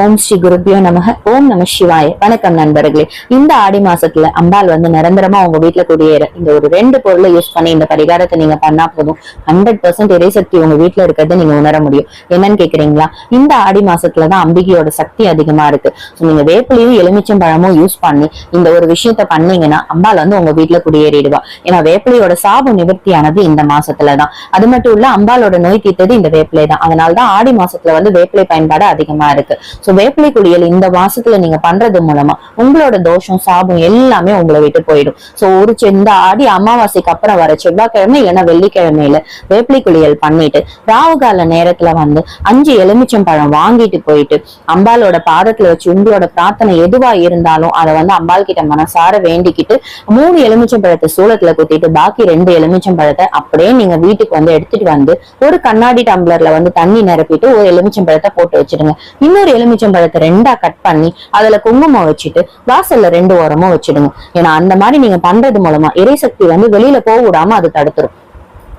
ஓம் ஸ்ரீ குருபியோ நமக. ஓம் நம சிவாய. வணக்கம் நண்பர்களே. இந்த ஆடி மாசத்துல அம்பாள் வந்து நிரந்தரமா உங்க வீட்டுல குடியேற. இந்த ஒரு ரெண்டு பொருளை யூஸ் பண்ணி இந்த பரிகாரத்தை நீங்க பண்ணா போதும். ஹண்ட்ரட் பர்சன்ட் எரிசக்தி உங்க வீட்டுல இருக்கிறத நீங்க உணர முடியும். என்னன்னு கேக்குறீங்களா? இந்த ஆடி மாசத்துலதான் அம்பிகையோட சக்தி அதிகமா இருக்கு. நீங்க வேப்பிலையும் எலுமிச்சம் பழமும் யூஸ் பண்ணி இந்த ஒரு விஷயத்த பண்ணீங்கன்னா அம்பாள் வந்து உங்க வீட்டுல குடியேறிடுவா. ஏன்னா வேப்பிலையோட சாபு நிவர்த்தியானது இந்த மாசத்துலதான் அது மட்டும் இல்ல அம்பாளோட நோய் தீர்த்தது இந்த வேப்பிலை தான். அதனாலதான் ஆடி மாசத்துல வந்து வேப்பிலை பயன்பாடு அதிகமா இருக்கு. சோ வேப்பிலை குளியல் இந்த மாசத்துல நீங்க பண்றது மூலமா உங்களோட தோஷம் சாபம் எல்லாமே உங்களை விட்டு போயிடும். சோ ஒரு இந்த ஆடி அமாவாசைக்கு அப்புறம் வர செவ்வாய்க்கிழமை ஏன்னா வெள்ளிக்கிழமையில வேப்பிலை குளியல் பண்ணிட்டு ராவுகால நேரத்துல வந்து அஞ்சு எலுமிச்சம் பழம் வாங்கிட்டு போயிட்டு அம்பாலோட பாதத்துல வச்சு உங்களோட பிரார்த்தனை எதுவா இருந்தாலும் அதை வந்து அம்பாள் கிட்ட மனசார வேண்டிக்கிட்டு மூணு எலுமிச்சம் பழத்தை சூளத்துல குத்திட்டு பாக்கி ரெண்டு எலுமிச்சம் பழத்தை அப்படியே நீங்க வீட்டுக்கு வந்து எடுத்துட்டு வந்து ஒரு கண்ணாடி டம்ளர்ல வந்து தண்ணி நிரப்பிட்டு ஒரு எலுமிச்சம் பழத்தை போட்டு வச்சிருங்க இன்னொரு எலுமிச்சம் பழத்தை ரெண்டா கட் பண்ணி அதுல குங்குமம் வச்சுட்டு வாசல்ல ரெண்டு ஓரமும் வச்சிடுங்க ஏன்னா அந்த மாதிரி நீங்க பண்றது மூலமா எரிசக்தி வந்து வெளியில போக விடாம அது தடுத்துரும்.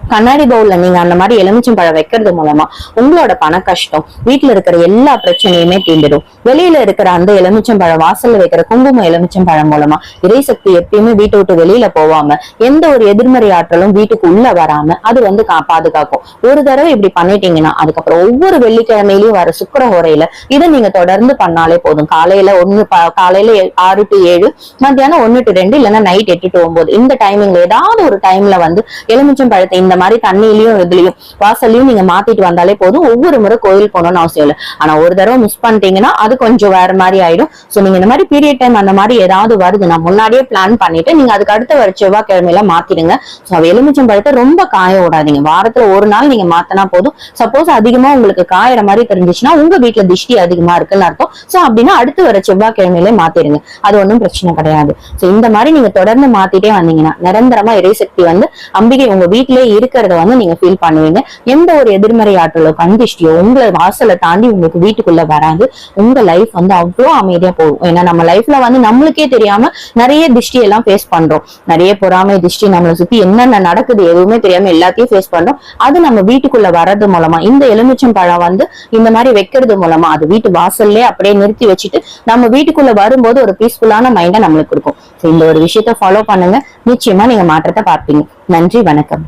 கண்ணாடி பவுல்ல நீங்க அந்த மாதிரி எலுமிச்சம் பழம் வைக்கிறது மூலமா உங்களோட பண கஷ்டம் வீட்டுல இருக்கிற எல்லா பிரச்சனையுமே தீண்டிடும் வெளியில இருக்கிற அந்த எலுமிச்சம் பழம் வாசல்ல வைக்கிற குங்குமம் எலுமிச்சம் பழம் மூலமா இறைசக்தி எப்பயுமே வீட்டை விட்டு வெளியில போவாம எந்த ஒரு எதிர்மறை ஆற்றலும் வீட்டுக்கு உள்ள வராம அது வந்து பாதுகாக்கும். ஒரு தடவை இப்படி பண்ணிட்டீங்கன்னா அதுக்கப்புறம் ஒவ்வொரு வெள்ளிக்கிழமையிலயும் வர சுக்கர உரையில இதை நீங்க தொடர்ந்து பண்ணாலே போதும். காலையில ஒண்ணு காலையில ஆறு டு ஏழு மத்தியானம் ஒண்ணு டு ரெண்டு இல்லைன்னா நைட் எட்டு டு ஒன்பது. இந்த டைமிங்ல ஏதாவது ஒரு டைம்ல வந்து எலுமிச்சம் பழத்தை இந்த மாதிரி தண்ணியிலயும் இதுலயும் வாசல்லையும் நீங்க மாத்திட்டு வந்தாலே போதும். ஒவ்வொரு முறை கோயில் போகணும்னு அவசியம் இல்லை. ஆனா ஒரு தடவை மிஸ் பண்ணிட்டீங்கன்னா அது கொஞ்சம் வேற மாதிரி ஆயிடும். சோ நீங்க இந்த மாதிரி பீரியட் டைம் அந்த மாதிரி ஏதாவது வருது நான் முன்னாடியே பிளான் பண்ணிட்டு நீங்க அதுக்கு அடுத்த வர செவ்வாய்க்கிழமையில மாத்திடுங்க. சோ எலுமிச்சம் பழத்தை ரொம்ப காய விடாதீங்க. வாரத்துல ஒரு நாள் நீங்க மாத்தினா போதும். சப்போஸ் அதிகமா உங்களுக்கு காயற மாதிரி தெரிஞ்சிச்சுன்னா உங்க வீட்டுல திஷ்டி அதிகமா இருக்குன்னு அர்த்தம். சோ அப்படின்னா அடுத்து வர செவ்வாய்க்கிழமையில மாத்திடுங்க. அது ஒன்றும் பிரச்சனை கிடையாது. சோ இந்த மாதிரி நீங்க தொடர்ந்து மாத்திட்டே வந்தீங்கன்னா நிரந்தரமா இறைசக்தி வந்து அம்பிகை உங்க வீட்டிலேயே இருக்கிறத வந்து நீங்க ஃபீல் பண்ணுவீங்க. எந்த ஒரு எதிர்மறை ஆற்றலோ கண் திஷ்டியோ உங்களை வாசலை தாண்டி உங்களுக்கு வீட்டுக்குள்ள வராது. உங்க லைஃப் வந்து அவ்வளோ அமைதியா போகும். ஏன்னா நம்ம லைஃப்ல வந்து நம்மளுக்கே தெரியாம நிறைய திஷ்டி எல்லாம் ஃபேஸ் பண்றோம். நிறைய பொறாமை திஷ்டி நம்மளை சுத்தி என்னென்ன நடக்குது எதுவுமே தெரியாம எல்லாத்தையும் ஃபேஸ் பண்றோம். அது நம்ம வீட்டுக்குள்ள வர்றது மூலமா இந்த எலுமிச்சம் பழம் வந்து இந்த மாதிரி வைக்கிறது மூலமா அது வீட்டு வாசல்லே அப்படியே நிறுத்தி வச்சுட்டு நம்ம வீட்டுக்குள்ள வரும்போது ஒரு பீஸ்ஃபுல்லான மைண்டை நம்மளுக்கு இருக்கும் இந்த ஒரு விஷயத்த ஃபாலோ பண்ணுங்க. நிச்சயமா நீங்க மாற்றத்தை பார்ப்பீங்க. நன்றி வணக்கம்.